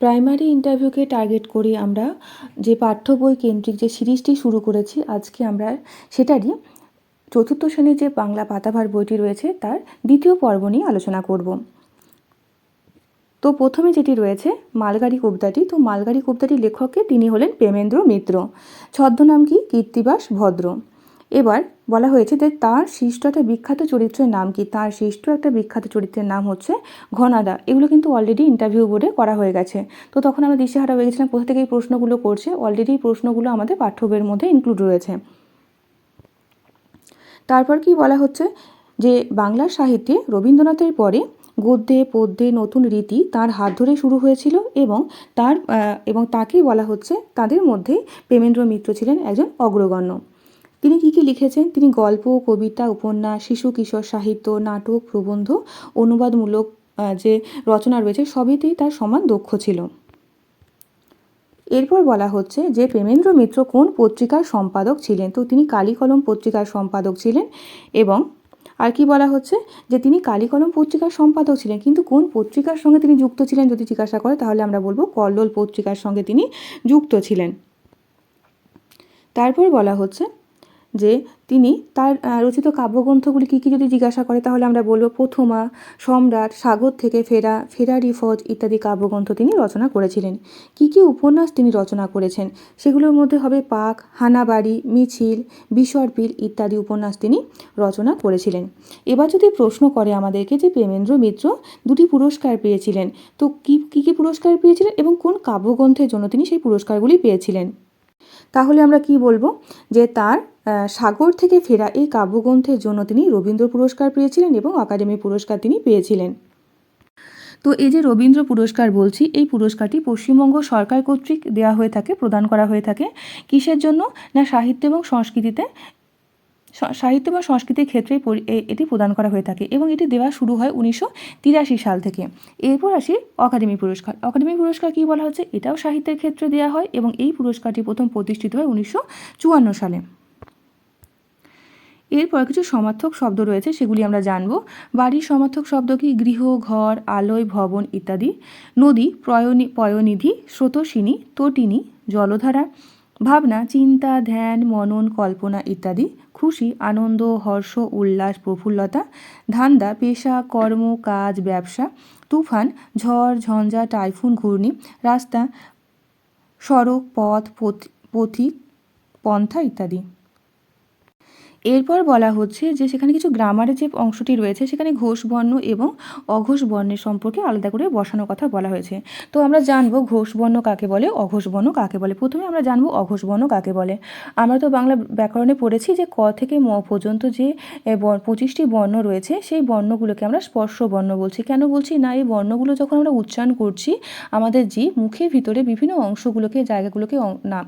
Primary ইন্টারভিউকে target করে আমরা যে পাঠ্য বই কেন্দ্রিক যে সিরিজটি শুরু করেছি, আজকে আমরা সেটারই চতুর্থ শ্রেণির যে বাংলা পাতাভার বইটি রয়েছে তার দ্বিতীয় পর্ব নিয়ে আলোচনা করব। তো প্রথমে যেটি রয়েছে, মালগাড়ি কবিতাটি তো মালগাড়ি কবিতাটির লেখককে তিনি হলেন প্রেমেন্দ্র মিত্র। ছদ্মনাম কি? কীর্তিবাস ভদ্র। এবার বলা হয়েছে যে তার সৃষ্ট একটা বিখ্যাত চরিত্রের নাম কি? তার সৃষ্ট একটা বিখ্যাত চরিত্রের নাম হচ্ছে ঘনাদা। এগুলো কিন্তু অলরেডি ইন্টারভিউ বোর্ডে করা হয়ে গেছে। তো তখন আমরা দিশেহারা হয়ে গেছিলাম, কোথা থেকে এই প্রশ্নগুলো করছে? অলরেডি এই প্রশ্নগুলো আমাদের পাঠ্য বইয়ের মধ্যে ইনক্লুড রয়েছে। তারপর কি বলা হচ্ছে? যে বাংলা সাহিত্যে রবীন্দ্রনাথের পরে গদ্যে, পদ্যে নতুন রীতি তার হাত ধরে শুরু হয়েছিল এবং তার এবং তাকেই বলা হচ্ছে তাদের মধ্যে প্রেমেন্দ্র মিত্র ছিলেন একজন অগ্রগণ্য। তিনি কী কী লিখেছেন? তিনি গল্প, কবিতা, উপন্যাস, শিশু, কিশোর সাহিত্য, নাটক, প্রবন্ধ, অনুবাদমূলক যে রচনা রয়েছে সবইতেই তার সমান দক্ষ ছিল। এরপর বলা হচ্ছে যে প্রেমেন্দ্র মিত্র কোন পত্রিকার সম্পাদক ছিলেন? তো তিনি কালিকলম পত্রিকার সম্পাদক ছিলেন এবং আর কি বলা হচ্ছে? যে তিনি কালিকলম পত্রিকার সম্পাদক ছিলেন, কিন্তু কোন পত্রিকার সঙ্গে তিনি যুক্ত ছিলেন যদি জিজ্ঞাসা করে, তাহলে আমরা বলব কল্লোল পত্রিকার সঙ্গে তিনি যুক্ত ছিলেন। তারপর বলা হচ্ছে যে তিনি তার রচিত কাব্যগ্রন্থগুলি কী কী যদি জিজ্ঞাসা করে, তাহলে আমরা বলব প্রথমা, সম্রাট, সাগর থেকে ফেরা, ফেরারি ফজ ইত্যাদি কাব্যগ্রন্থ তিনি রচনা করেছিলেন। কী কী উপন্যাস তিনি রচনা করেছেন? সেগুলোর মধ্যে হবে পাক, হানাবাড়ি, মিছিল, বিসর্পিল ইত্যাদি উপন্যাস তিনি রচনা করেছিলেন। এবার যদি প্রশ্ন করে আমাদেরকে যে প্রেমেন্দ্র মিত্র দুটি পুরস্কার পেয়েছিলেন, তো কী কী কী পুরস্কার পেয়েছিলেন এবং কোন কাব্যগ্রন্থের জন্য তিনি সেই পুরস্কারগুলি পেয়েছিলেন? তাহলে আমরা কি বলব? যে তার সাগর থেকে ফেরা এই কাব্যগ্রন্থের জন্য তিনি রবীন্দ্র পুরস্কার পেয়েছিলেন এবং একাডেমি পুরস্কার তিনি পেয়েছিলেন। তো এই যে রবীন্দ্র পুরস্কার বলছি, এই পুরস্কারটি পশ্চিমবঙ্গ সরকার কর্তৃক দেওয়া হয়ে থাকে, প্রদান করা হয়ে থাকে। কিসের জন্য? না সাহিত্য এবং সংস্কৃতিতে। সাহিত্য বা সংস্কৃতির ক্ষেত্রে এটি প্রদান করা হয়ে থাকে এবং এটি দেওয়া শুরু হয় উনিশশো তিরাশি সাল থেকে। এরপর আসি অকাডেমি পুরস্কার। অকাডেমি পুরস্কার কী বলা হচ্ছে? এটাও সাহিত্যের ক্ষেত্রে দেওয়া হয় এবং এই পুরস্কারটি প্রথম প্রতিষ্ঠিত হয় উনিশশো চুয়ান্ন সালে। এরপর কিছু সমার্থক শব্দ রয়েছে, সেগুলি আমরা জানব। বাড়ির সমার্থক শব্দ কি? গৃহ, ঘর, আলয়, ভবন ইত্যাদি। নদী, প্রয়নি, পয়নিধি, স্রোতসিনী, তটিনী, জলধারা ভাবনা, চিন্তা, ধ্যান, মনন, কল্পনা ইত্যাদি, খুশি, আনন্দ, হর্ষ, উল্লাস, প্রফুল্লতা, ধান্দা, পেশা, কর্ম, কাজ, ব্যবসা, তুফান, ঝড়, ঝঞ্ঝা, টাইফুন, ঘূর্ণি, রাস্তা, সড়ক, পথ পথিক পন্থা ইত্যাদি। এরপর বলা হচ্ছে যে সেখানে কিছু গ্রামারের যে অংশটি রয়েছে, সেখানে ঘোষ বর্ণ এবং অঘোষ বর্ণের সম্পর্কে আলাদা করে বসানোর কথা বলা হয়েছে। তো আমরা জানব ঘোষ বর্ণ কাকে বলে, অঘোষ বর্ণ কাকে বলে। প্রথমে আমরা জানব অঘোষ বর্ণ কাকে বলে। আমরা তো বাংলা ব্যাকরণে পড়েছি যে ক থেকে ম পর্যন্ত যে পঁচিশটি বর্ণ রয়েছে, সেই বর্ণগুলোকে আমরা স্পর্শ বর্ণ বলছি। কেন বলছি না? এই বর্ণগুলো যখন আমরা উচ্চারণ করছি, আমাদের জীব মুখের ভিতরে বিভিন্ন অংশগুলোকে, জায়গাগুলোকে না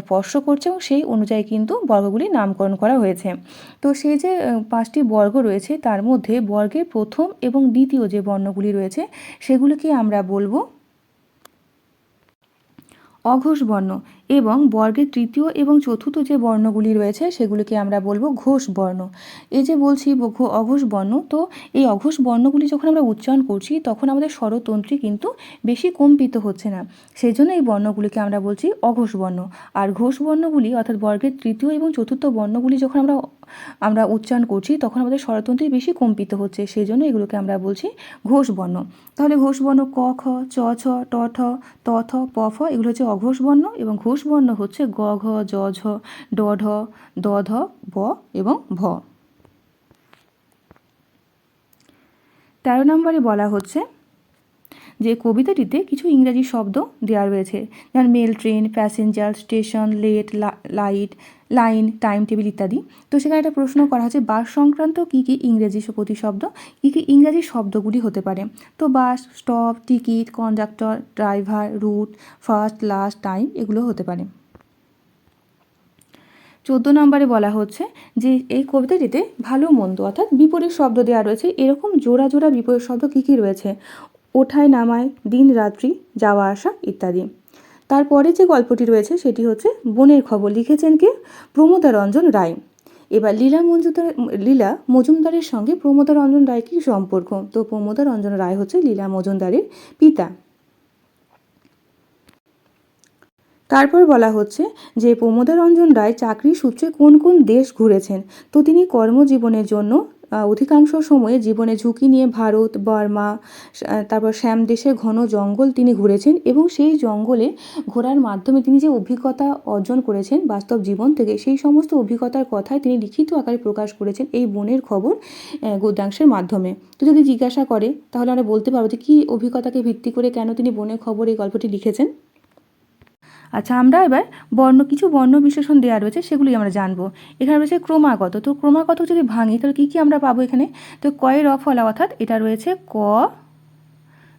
স্পর্শ করছে এবং সেই অনুযায়ী কিন্তু বর্গগুলি নামকরণ করা হয়েছে। তো সেই যে পাঁচটি বর্গ রয়েছে, তার মধ্যে বর্গের প্রথম এবং দ্বিতীয় যে বর্ণগুলি রয়েছে, সেগুলিকে আমরা বলব অঘোষ বর্ণ এবং বর্গের তৃতীয় এবং চতুর্থ যে বর্ণগুলি রয়েছে সেগুলিকে আমরা বলব ঘোষ বর্ণ এই যে বলছি অঘোষ বর্ণ তো এই অঘোষ বর্ণগুলি যখন আমরা উচ্চারণ করছি তখন আমাদের স্বরতন্ত্রী কিন্তু বেশি কম্পিত হচ্ছে না। সেই জন্য এই বর্ণগুলিকে আমরা বলছি অঘোষ বর্ণ আর ঘোষ বর্ণগুলি অর্থাৎ বর্গের তৃতীয় এবং চতুর্থ বর্ণগুলি যখন আমরা আমরা উচ্চারণ করছি, তখন আমাদের স্বরতন্ত্রী বেশি কম্পিত হচ্ছে সেই জন্য এগুলোকে আমরা বলছি ঘোষ বর্ণ তাহলে ঘোষ বর্ণ ক, খ, চ ছ ট, ঠ, ত, থ, প, ফ, এগুলো হচ্ছে অঘোষ বর্ণ এবং ঘোষ বর্ণ হচ্ছে গ, ঘ, জ, ঝ, ড, ঢ, দ, ধ, ব এবং ভ। তেরো নম্বরে বলা হচ্ছে যে কবিতাটিতে কিছু ইংরাজি শব্দ দেওয়া রয়েছে, যেমন mail train passenger station late light line, time table ইত্যাদি। তো সেখানে একটা প্রশ্ন করা হচ্ছে, বাস সংক্রান্ত কী কী ইংরেজি প্রতিশব্দ, কী কী ইংরাজি শব্দগুলি হতে পারে? তো bus, stop, ticket, conductor, driver, route first last, time এগুলো হতে পারে। চোদ্দ নম্বরে বলা হচ্ছে যে এই কবিতাটিতে ভালো মন্দ অর্থাৎ বিপরীত শব্দ দেওয়া রয়েছে। এরকম জোড়া জোড়া বিপরীত শব্দ কী কী রয়েছে? ওঠায় নামায়, দিন রাত্রি, যাওয়া আসা ইত্যাদি। তারপরে যে গল্পটি রয়েছে সেটি হচ্ছে বনের খবর লিখেছেন কে? প্রমোদা রঞ্জন রায়। এবার লীলা মঞ্জুদার লীলা মজুমদারের সঙ্গে প্রমোদা রঞ্জন রায় কী সম্পর্ক? তো প্রমোদা রঞ্জন রায় হচ্ছে লীলা মজুমদারের পিতা। তারপর বলা হচ্ছে যে প্রমোদারঞ্জন রায় চাকরির সূত্রে কোন কোন দেশ ঘুরেছেন? তো তিনি কর্মজীবনের জন্য অধিকাংশ সময়ে জীবনে ঝুঁকি নিয়ে ভারত, বর্মা তারপর শ্যাম দেশের ঘন জঙ্গল তিনি ঘুরেছেন এবং সেই জঙ্গলে ঘোরার মাধ্যমে তিনি যে অভিজ্ঞতা অর্জন করেছেন বাস্তব জীবন থেকে, সেই সমস্ত অভিজ্ঞতার কথাই তিনি লিখিত আকারে প্রকাশ করেছেন এই বনের খবর গদ্যাংশের মাধ্যমে। তো যদি জিজ্ঞাসা করে, তাহলে আমরা বলতে পারব যে কী অভিজ্ঞতাকে ভিত্তি করে কেন তিনি বনের খবর এই গল্পটি লিখেছেন? আচ্ছা আমরা এবার বর্ণ, কিছু বর্ণ বিশেষণ দেওয়া রয়েছে, সেগুলি আমরা জানব। এখানে রয়েছে ক্রমাগত। তো ক্রমাগত যদি ভাঙি, তাহলে কী কী আমরা পাবো এখানে? তো কয়ে র ফলা, অর্থাৎ এটা রয়েছে ক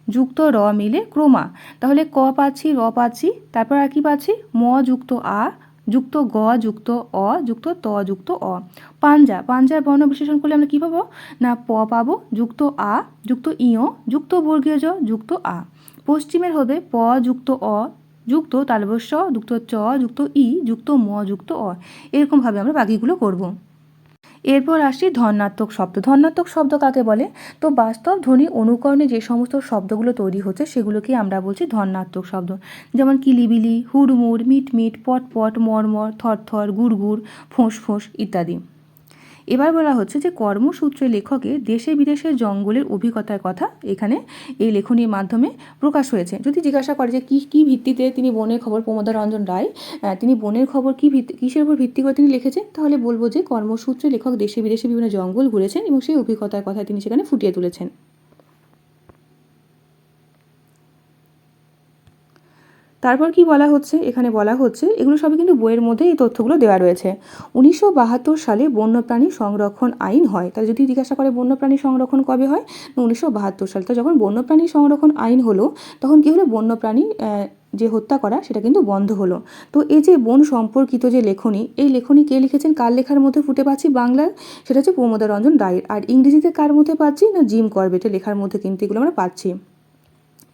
যুক্ত র মিলে ক্রমা। তাহলে ক পাচ্ছি, র পাচ্ছি, তারপর আর কি পাচ্ছি? ম যুক্ত আ, যুক্ত গ যুক্ত অ, যুক্ত ত যুক্ত অ। পাঞ্জা, পাঞ্জার বর্ণ বিশেষণ করলে আমরা কী পাবো? না, প পাবো, যুক্ত আ, যুক্ত ইয়, যুক্ত বর্গীয় জ, যুক্ত আ। পশ্চিমের হবে প যুক্ত অ যুক্ত তালবস্য, যুক্ত চ, যুক্ত ই, যুক্ত ম, যুক্ত অ। এরকমভাবে আমরা বাকিগুলো করব। এরপর আসছি ধর্নাত্মক শব্দ। ধর্নাত্মক শব্দ কাকে বলে? তো বাস্তব ধ্বনি অনুকরণে যে সমস্ত শব্দগুলো তৈরি হচ্ছে, সেগুলোকে আমরা বলছি ধর্নাত্মক শব্দ। যেমন কিলিবিলি, হুড়মুড়, মিটমিট, পটপট মরমর থরথর, গুড়গুড়, ফোঁস ফোঁস ইত্যাদি। এবার বলা হচ্ছে যে কর্মসূত্রে লেখকে দেশে বিদেশের জঙ্গলের অভিজ্ঞতার কথা এখানে এই লেখনীর মাধ্যমে প্রকাশ হয়েছে। যদি জিজ্ঞাসা করে যে কী কী ভিত্তিতে তিনি বনের খবর প্রমোদা রঞ্জন রায় তিনি বনের খবর কী ভিত্তি, কিসের উপর ভিত্তি করে তিনি লিখেছেন? তাহলে বলব যে কর্মসূত্রে লেখক দেশে বিদেশে বিভিন্ন জঙ্গল ঘুরেছেন এবং সেই অভিজ্ঞতার কথা তিনি সেখানে ফুটিয়ে তুলেছেন। তারপর কি বলা হচ্ছে? এখানে বলা হচ্ছে, এগুলো সবই কিন্তু বইয়ের মধ্যে এই তথ্যগুলো দেওয়া রয়েছে। উনিশশো বাহাত্তর সালে বন্যপ্রাণী সংরক্ষণ আইন হয়। তাহলে যদি জিজ্ঞাসা করে বন্যপ্রাণী সংরক্ষণ কবে হয়? উনিশশো বাহাত্তর সালে। তো যখন বন্যপ্রাণী সংরক্ষণ আইন হলো, তখন কী হলো? বন্যপ্রাণী যে হত্যা করা, সেটা কিন্তু বন্ধ হলো। তো এই যে বন সম্পর্কিত যে লেখনী, এই লেখনী কে লিখেছেন? কার লেখার মধ্যে ফুটে পাচ্ছি বাংলায় সেটা হচ্ছে প্রমোদা রঞ্জন রায়ের। আর ইংরেজিতে কার মধ্যে পাচ্ছি? না, জিম করবেটের লেখার মধ্যে কিন্তু এগুলো আমরা পাচ্ছি।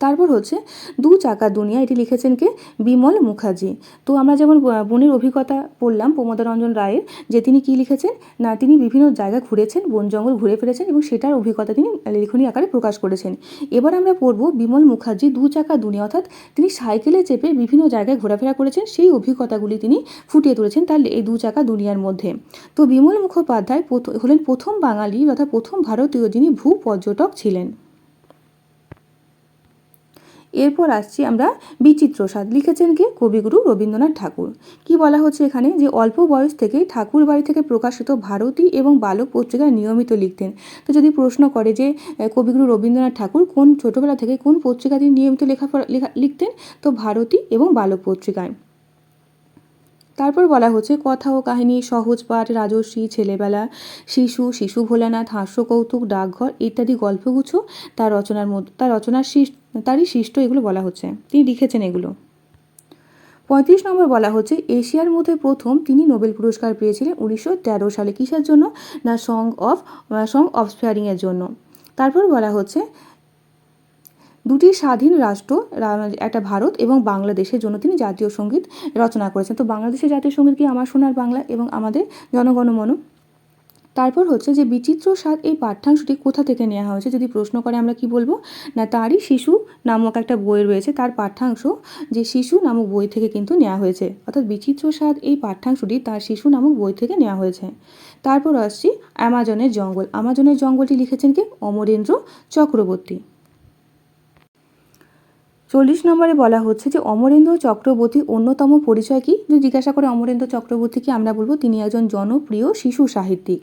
তারপর হচ্ছে, দু চাকা দুনিয়া এটি লিখেছেন কে? বিমল মুখার্জি। তো আমরা যেমন বনের অভিজ্ঞতা পড়লাম প্রমোদরঞ্জন রায়ের, যে তিনি কি লিখেছেন? না, তিনি বিভিন্ন জায়গা ঘুরেছেন, বন জঙ্গল ঘুরে ফিরেছেন এবং সেটার অভিজ্ঞতা তিনি লেখনী আকারে প্রকাশ করেছেন। এবার আমরা পড়ব বিমল মুখার্জি, দু চাকা দুনিয়া অর্থাৎ তিনি সাইকেলে চেপে বিভিন্ন জায়গায় ঘোরাফেরা করেছেন, সেই অভিজ্ঞতাগুলি তিনি ফুটিয়ে তুলেছেন তার এই দু চাকা দুনিয়ার মধ্যে তো বিমল মুখোপাধ্যায় হলেন প্রথম বাঙালি তথা প্রথম ভারতীয় যিনি ভূ পর্যটক ছিলেন। এরপর আসছি আমরা বিচিত্র স্বাদ। লিখেছেন কে? কবিগুরু রবীন্দ্রনাথ ঠাকুর। কি বলা হচ্ছে এখানে? যে অল্প বয়স থেকে ঠাকুর বাড়ি থেকে প্রকাশিত ভারতী এবং বালক পত্রিকায় নিয়মিত লিখতেন। তো যদি প্রশ্ন করে যে কবিগুরু রবীন্দ্রনাথ ঠাকুর কোন ছোটোবেলা থেকে কোন পত্রিকা তিনি নিয়মিত লেখা, লিখতেন? তো ভারতী এবং বালক পত্রিকায়। তারপর বলা হচ্ছে, কথা ও কাহিনী, সহজ পাঠ রাজস্বী ছেলেবেলা, শিশু শিশু ভোলানাথ হাস্য কৌতুক ডাকঘর ইত্যাদি গল্পগুচ্ছ তার রচনার মধ্যে, তার রচনার তারই সৃষ্ট এগুলো বলা হচ্ছে। তিনি লিখেছেন এগুলো। পঁয়ত্রিশ নম্বর বলা হচ্ছে, এশিয়ার মধ্যে প্রথম তিনি নোবেল পুরস্কার পেয়েছিলেন উনিশশো তেরো সালে কিসের জন্য? না, সং অফ সং অফ স্পেয়ারিংয়ের জন্য। তারপর বলা হচ্ছে দুটি স্বাধীন রাষ্ট্র একটা ভারত এবং বাংলাদেশের জন্য তিনি জাতীয় সংগীত রচনা করেছেন। তো বাংলাদেশের জাতীয় সংগীত কি আমার সোনার বাংলা এবং আমাদের জনগণমন তারপর হচ্ছে যে বিচিত্র স্বাদ এই পাঠ্যাংশটি কোথা থেকে নেওয়া হয়েছে? যদি প্রশ্ন করে আমরা কি বলব? না, তারই শিশু নামক একটা বই রয়েছে। তার পাঠ্যাংশ যে শিশু নামক বই থেকে কিন্তু নেওয়া হয়েছে। অর্থাৎ বিচিত্র স্বাদ এই পাঠ্যাংশটি তার শিশু নামক বই থেকে নেওয়া হয়েছে। তারপর আসছি অ্যামাজনের জঙ্গল। অ্যামাজনের জঙ্গলটি লিখেছেন কে? অমরেন্দ্র চক্রবর্তী। চল্লিশ নম্বরে বলা হচ্ছে যে, অমরেন্দ্র চক্রবর্তী অন্যতম পরিচয় কি? যদি জিজ্ঞাসা করে অমরেন্দ্র চক্রবর্তীকে আমরা বলব, তিনি একজন জনপ্রিয় শিশু সাহিত্যিক।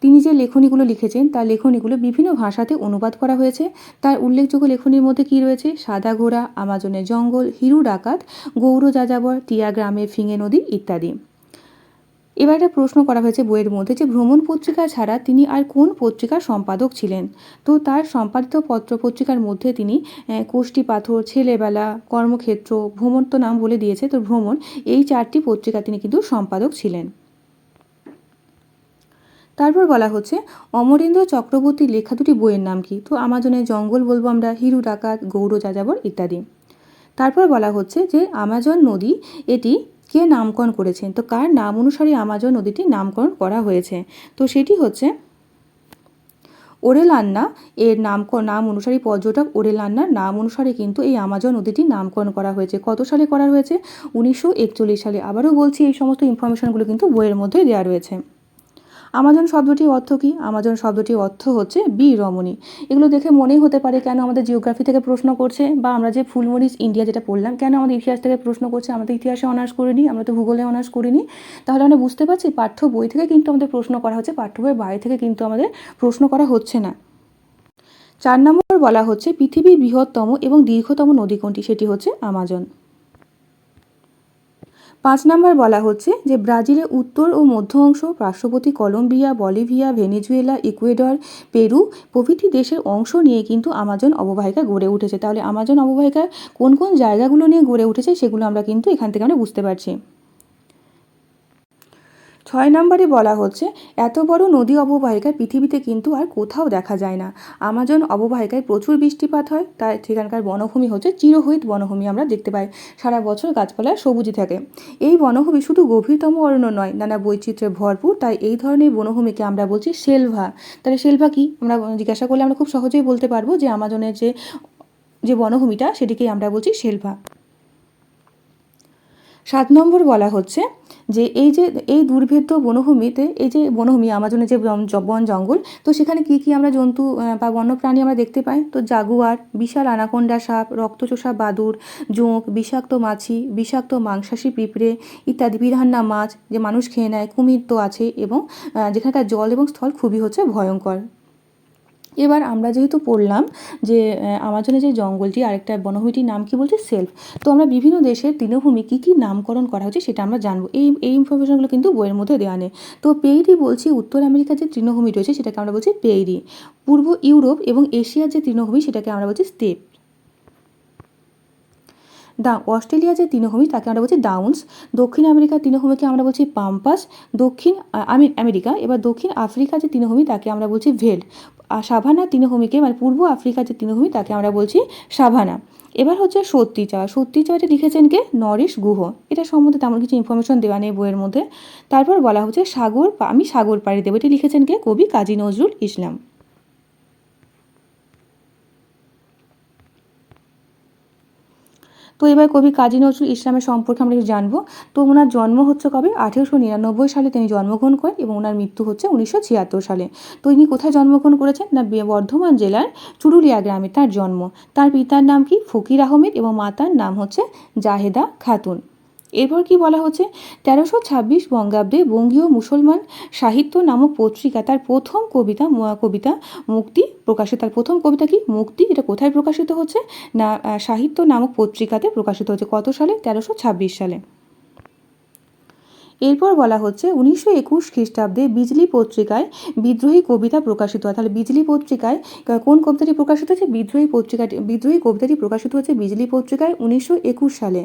তিনি যে লেখনীগুলো লিখেছেন, তার লেখনীগুলো বিভিন্ন ভাষাতে অনুবাদ করা হয়েছে। তার উল্লেখযোগ্য লেখনীর মধ্যে কী রয়েছে? সাদা ঘোড়া, আমাজনের জঙ্গল, হিরু ডাকাত, গৌর যাযাবর, টিয়া গ্রামে ফিঙে নদী ইত্যাদি। এবার একটা প্রশ্ন করা হয়েছে বইয়ের মধ্যে যে ভ্রমণ পত্রিকা ছাড়া তিনি আর কোন পত্রিকার সম্পাদক ছিলেন? তো তার সম্পাদিত পত্র পত্রিকার মধ্যে তিনি কোষ্ঠী পাথর, ছেলেবেলা, কর্মক্ষেত্র, ভ্রমণ তো নাম বলে দিয়েছে, তো ভ্রমণ, এই চারটি পত্রিকা তিনি কিন্তু সম্পাদক ছিলেন। তারপর বলা হচ্ছে, অমরেন্দ্র চক্রবর্তীর লেখা দুটি বইয়ের নাম কি? তো আমাজনের জঙ্গল বলব আমরা, হিরু ডাকাত গৌর যাযাবর ইত্যাদি। তারপর বলা হচ্ছে যে, আমাজন নদী, এটি কে নামকরণ করেছেন? তো কার নাম অনুসারে আমাজন নদীটির নামকরণ করা হয়েছে? তো সেটি হচ্ছে ওরেলান্না। এর নাম নাম অনুসারে পর্যটক ওরেলান্নার নাম অনুসারে কিন্তু এই আমাজন নদীটি নামকরণ করা হয়েছে। কত সালে করা হয়েছে? উনিশশো একচল্লিশ সালে। আবারও বলছি, এই সমস্ত ইনফরমেশনগুলো কিন্তু বইয়ের মধ্যে দেওয়া রয়েছে। আমাজন শব্দটির অর্থ কী? আমাজন শব্দটির অর্থ হচ্ছে বি রমণী এগুলো দেখে মনেই হতে পারে কেন আমাদের জিওগ্রাফি থেকে প্রশ্ন করছে, বা আমরা যে ফুলমরিচ ইন্ডিয়া যেটা পড়লাম, কেন আমাদের ইতিহাস থেকে প্রশ্ন করছে আমাদের ইতিহাসে অনার্স করিনি, আমরা তো ভূগোলে অনার্স করিনি। তাহলে আমরা বুঝতে পারছি পাঠ্য বই থেকে কিন্তু আমাদের প্রশ্ন করা হচ্ছে, পাঠ্য বইয়ের বাইরে থেকে কিন্তু আমাদের প্রশ্ন করা হচ্ছে না। চার নম্বর বলা হচ্ছে পৃথিবীর বৃহত্তম এবং দীর্ঘতম নদী কোনটি সেটি হচ্ছে আমাজন। পাঁচ নাম্বার বলা হচ্ছে যে ব্রাজিলের উত্তর ও মধ্য অংশ, পার্শ্ববর্তী Colombia, Bolivia, Venezuela, Ecuador, Peru প্রভৃতি দেশের অংশ নিয়ে কিন্তু আমাজন অববাহিকা গড়ে উঠেছে। তাহলে আমাজন অববাহিকা কোন কোন জায়গাগুলো নিয়ে গড়ে উঠেছে সেগুলো আমরা কিন্তু এখান থেকে আমরা বুঝতে পারছি। ছয় নম্বরে বলা হচ্ছে, এত বড় নদী অববাহিকা পৃথিবীতে কিন্তু আর কোথাও দেখা যায় না। আমাজন অববাহিকায় প্রচুর বৃষ্টিপাত হয়, তাই সেখানকার বনভূমি হচ্ছে চিরহরিত বনভূমি আমরা দেখতে পাই। সারা বছর গাছপালায় সবুজই থাকে। এই বনভূমি শুধু গভীরতম অরণ্য নয়, নানা বৈচিত্র্যে ভরপুর, তাই এই ধরনের বনভূমিকে আমরা বলছি সেলভা তাহলে সেলভা কি? আমরা জিজ্ঞাসা করলে আমরা খুব সহজেই বলতে পারব যে আমাজনের যে যে বনভূমিটা, সেটিকেই আমরা বলছি সেলভা সাত নম্বর বলা হচ্ছে যে এই যে, এই দুর্ভেদ্য বনভূমিতে, এই যে বনভূমি, আমাজনের যে বন জঙ্গল, তো সেখানে কি কি আমরা জন্তু বা বন্যপ্রাণী আমরা দেখতে পাই? তো জাগুয়ার, বিশাল আনাকোন্ডা সাপ, রক্তচোষা বাদুর, জোঁক, বিষাক্ত মাছি, বিষাক্ত মাংসাশী পিঁপড়ে ইত্যাদি, বিধান্না মাছ যে মানুষ খেয়ে নেয়, কুমির তো আছে এবং যেখানকার জল এবং স্থল খুবই হচ্ছে ভয়ঙ্কর। এবার আমরা যেহেতু পড়লাম যে আমাজনে যে জঙ্গলটি, আরেকটা বনভূমিটির নাম কি বলছে সেলফ। তো আমরা বিভিন্ন দেশের তৃণভূমি কী কী নামকরণ করা হচ্ছে সেটা আমরা জানব। এই এই ইনফরমেশনগুলো কিন্তু বইয়ের মধ্যে দেওয়া নেই। তো পেইরি বলছি, উত্তর আমেরিকার যে তৃণভূমি রয়েছে সেটাকে আমরা বলছি পেইরি। পূর্ব ইউরোপ এবং এশিয়ার যে তৃণভূমি সেটাকে আমরা বলছি স্টেপ। দা, অস্ট্রেলিয়া যে তৃণভূমি তাকে আমরা বলছি ডাউন্স। দক্ষিণ আমেরিকার তৃণভূমিকে আমরা বলছি পাম্পাস। দক্ষিণ আমি আমেরিকা। এবার দক্ষিণ আফ্রিকা যে তৃণভূমি তাকে আমরা বলছি ভেল্ড। সাভানা তৃণভূমিকে মানে পূর্ব আফ্রিকার যে তৃণভূমি তাকে আমরা বলছি সাভানা। এবার হচ্ছে সত্যি চাওয়া সত্যি চাওয়াটা লিখেছেন কে? নরেশ গুহ। এটা সম্বন্ধে তেমন কিছু ইনফরমেশন দেওয়া নেই বইয়ের মধ্যে। তারপর বলা হচ্ছে সাগর আমি সাগর পাড়ি দেবো। এটি লিখেছেন কে? কবি কাজী নজরুল ইসলাম। তো এবার কবি কাজী নজরুল ইসলামের সম্পর্কে আমরা একটু জানব। তো ওনার জন্ম হচ্ছে কবে? আঠেরোশো নিরানব্বই সালে তিনি জন্মগ্রহণ করেন এবং ওনার মৃত্যু হচ্ছে উনিশশো ছিয়াত্তর সালে। তো ইনি কোথায় জন্মগ্রহণ করেছেন? না বর্ধমান জেলার চুরুলিয়া গ্রামে। তার জন্ম। তার পিতার নাম কি? ফকির আহমেদ এবং মাতার নাম হচ্ছে জাহেদা খাতুন। এরপর কি বলা হচ্ছে? তেরোশো ছাব্বিশ বঙ্গাব্দে বঙ্গীয় মুসলমান সাহিত্য নামক পত্রিকা, তার প্রথম কবিতা কবিতা মুক্তি প্রকাশিত, তার প্রথম কবিতা কি? মুক্তি। এটা কোথায় প্রকাশিত হচ্ছে? না সাহিত্য নামক পত্রিকাতে প্রকাশিত হচ্ছে। কত সালে? তেরোশো ছাব্বিশ সালে। এরপর বলা হচ্ছে উনিশশো একুশ খ্রিস্টাব্দে বিজলি পত্রিকায় বিদ্রোহী কবিতা প্রকাশিত হয়। তাহলে বিজলি পত্রিকায় কোন কবিতাটি প্রকাশিত হচ্ছে বিদ্রোহী পত্রিকাটি, বিদ্রোহী কবিতাটি প্রকাশিত হচ্ছে বিজলি পত্রিকায় উনিশশো একুশ সালে।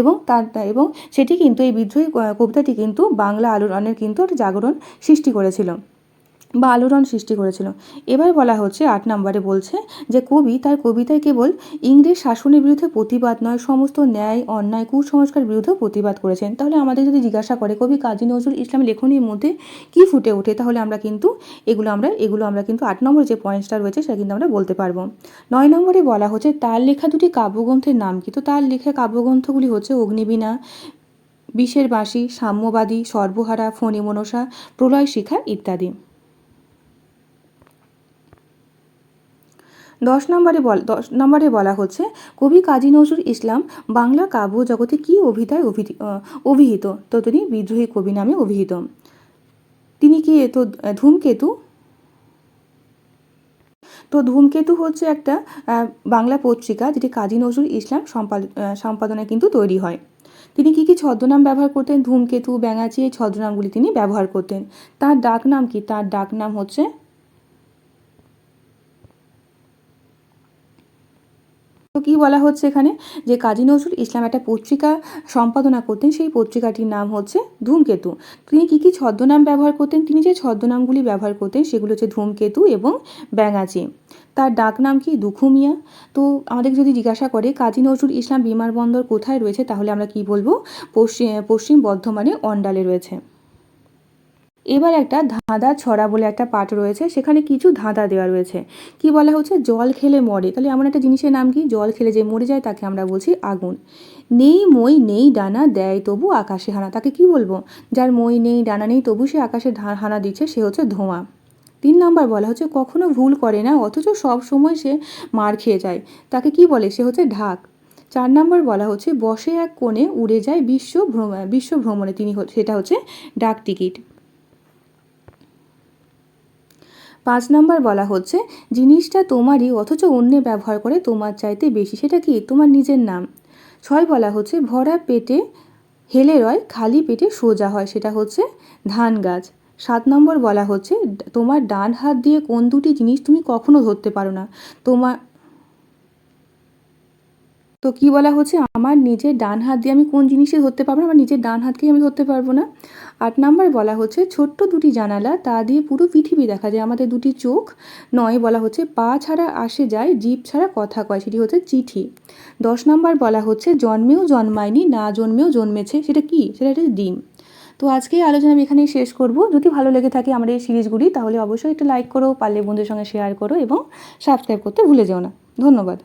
এবং তার এবং সেটি কিন্তু এই বিদ্রোহী কবিতাটি কিন্তু বাংলা আলোড়নের কিন্তু জাগরণ সৃষ্টি করেছিল। বা আলোড়ন সৃষ্টি করেছিল। এবার বলা হচ্ছে, আট নম্বরে বলছে যে কবি তার কবিতায় কেবল ইংরেজ শাসনের বিরুদ্ধে প্রতিবাদ নয়, সমস্ত ন্যায়, অন্যায় কুসংস্কার বিরুদ্ধেও প্রতিবাদ করেছেন। তাহলে আমাদের যদি জিজ্ঞাসা করে, কবি কাজী নজরুল ইসলাম লেখনীর মধ্যে কী ফুটে ওঠে, তাহলে আমরা কিন্তু এগুলো আমরা এগুলো আমরা কিন্তু আট নম্বরে যে পয়েন্টসটা রয়েছে, সেটা কিন্তু আমরা বলতে পারব। নয় নম্বরে বলা হচ্ছে, তার লেখা দুটি কাব্যগ্রন্থের নাম কি? তো তার লেখা কাব্যগ্রন্থগুলি হচ্ছে অগ্নিবীণা, বিষের বাঁশি, সাম্যবাদী, সর্বহারা, ফণি মনসা, প্রলয় শিখা ইত্যাদি। দশ নম্বরে বল, দশ নম্বরে বলা হচ্ছে, কবি কাজী নজরুল ইসলাম বাংলা কাব্য জগতে কী অভিধায় অভিহিত? তো তিনি বিদ্রোহী কবি নামে অভিহিত। তিনি কি তো ধূমকেতু? তো ধূমকেতু হচ্ছে একটা বাংলা পত্রিকা যেটি কাজী নজরুল ইসলাম সম্পাদনায় কিন্তু তৈরি হয়। তিনি কী কী ছদ্মনাম ব্যবহার করতেন? ধূমকেতু, ব্যাঙাচি, এই ছদ্মনামগুলি তিনি ব্যবহার করতেন। তার ডাক নাম কি? তার ডাক নাম হচ্ছে তো কী বলা হচ্ছে এখানে? যে কাজী নজরুল ইসলাম একটা পত্রিকা সম্পাদনা করতেন, সেই পত্রিকাটির নাম হচ্ছে ধূমকেতু। তিনি কী কী ছদ্মনাম ব্যবহার করতেন? তিনি যে ছদ্মনামগুলি ব্যবহার করতেন, সেগুলো হচ্ছে ধূমকেতু এবং ব্যাঙাচি। তার ডাক নাম কি? দুখুমিয়া তো আমাদের যদি জিজ্ঞাসা করে, কাজী নজরুল ইসলাম বিমানবন্দর কোথায় রয়েছে? তাহলে আমরা কি বলব? পশ্চিম পশ্চিম বর্ধমানে অন্ডালে রয়েছে। এবার একটা ধাঁধা ছড়া বলে একটা পাঠ রয়েছে, সেখানে কিছু ধাঁধা দেওয়া রয়েছে। কি বলা হচ্ছে? জল খেলে মরে। তাহলে এমন একটা জিনিসের নাম কি? জল খেলে যে মরে যায়, তাকে আমরা বলছি আগুন। নেই মই, নেই ডানা, দেয় তবু আকাশে হানা। তাকে কি বলব? যার মই নেই, ডানা নেই, তবু সে আকাশে হানা দিচ্ছে, সে হচ্ছে ধোঁয়া। তিন নাম্বার বলা হচ্ছে, কখনো ভুল করে না, অথচ সব সময় সে মার খেয়ে যায়। তাকে কি বলে? সে হচ্ছে ঢাক। চার নাম্বার বলা হচ্ছে, বসে এক কোণে উড়ে যায় বিশ্ব ভ্রম, বিশ্ব ভ্রমণে। তিনি সেটা হচ্ছে ডাক টিকিট পাঁচ নাম্বার বলা হচ্ছে, জিনিসটা তোমারই, অথচ অন্য ব্যবহার করে তোমার চাইতে বেশি, সেটা কি তোমার নিজের নাম? ছয় বলা হচ্ছে, ভরা পেটে হেলে রয়, খালি পেটে সোজা হয়, সেটা হচ্ছে ধান গাছ। সাত নম্বর বলা হচ্ছে, তোমার ডান হাত দিয়ে কোন দুটি জিনিস তুমি কখনো ধরতে পারো না। তোমার তো কি বলা হচ্ছে? আমার নিজের ডান হাত দিয়ে আমি কোন জিনিসই ধরতে পারব না? আমার নিজের ডান হাতকেই আমি ধরতে পারব না। আট নাম্বার বলা হচ্ছে, ছোট্ট দুটি জানালা, তা দিয়ে পুরো পৃথিবী দেখা যায়। আমাদের দুটি চোখ, নয় বলা হচ্ছে, পা ছাড়া আসে যায় জিভ ছাড়া কথা কয়, সেটি হচ্ছে চিঠি। দশ নাম্বার বলা হচ্ছে, জন্মেও জন্মায়নি, না জন্মেও জন্মেছে, সেটা কি? সেটা হচ্ছে ডিম। তো আজকে আলোচনা আমি এখানেই শেষ করব। যদি ভালো লেগে থাকে আমার এই সিরিজগুলি, তাহলে অবশ্যই একটা লাইক করো, পারলে বন্ধুদের সঙ্গে শেয়ার করো এবং সাবস্ক্রাইব করতে ভুলে যেও না। ধন্যবাদ।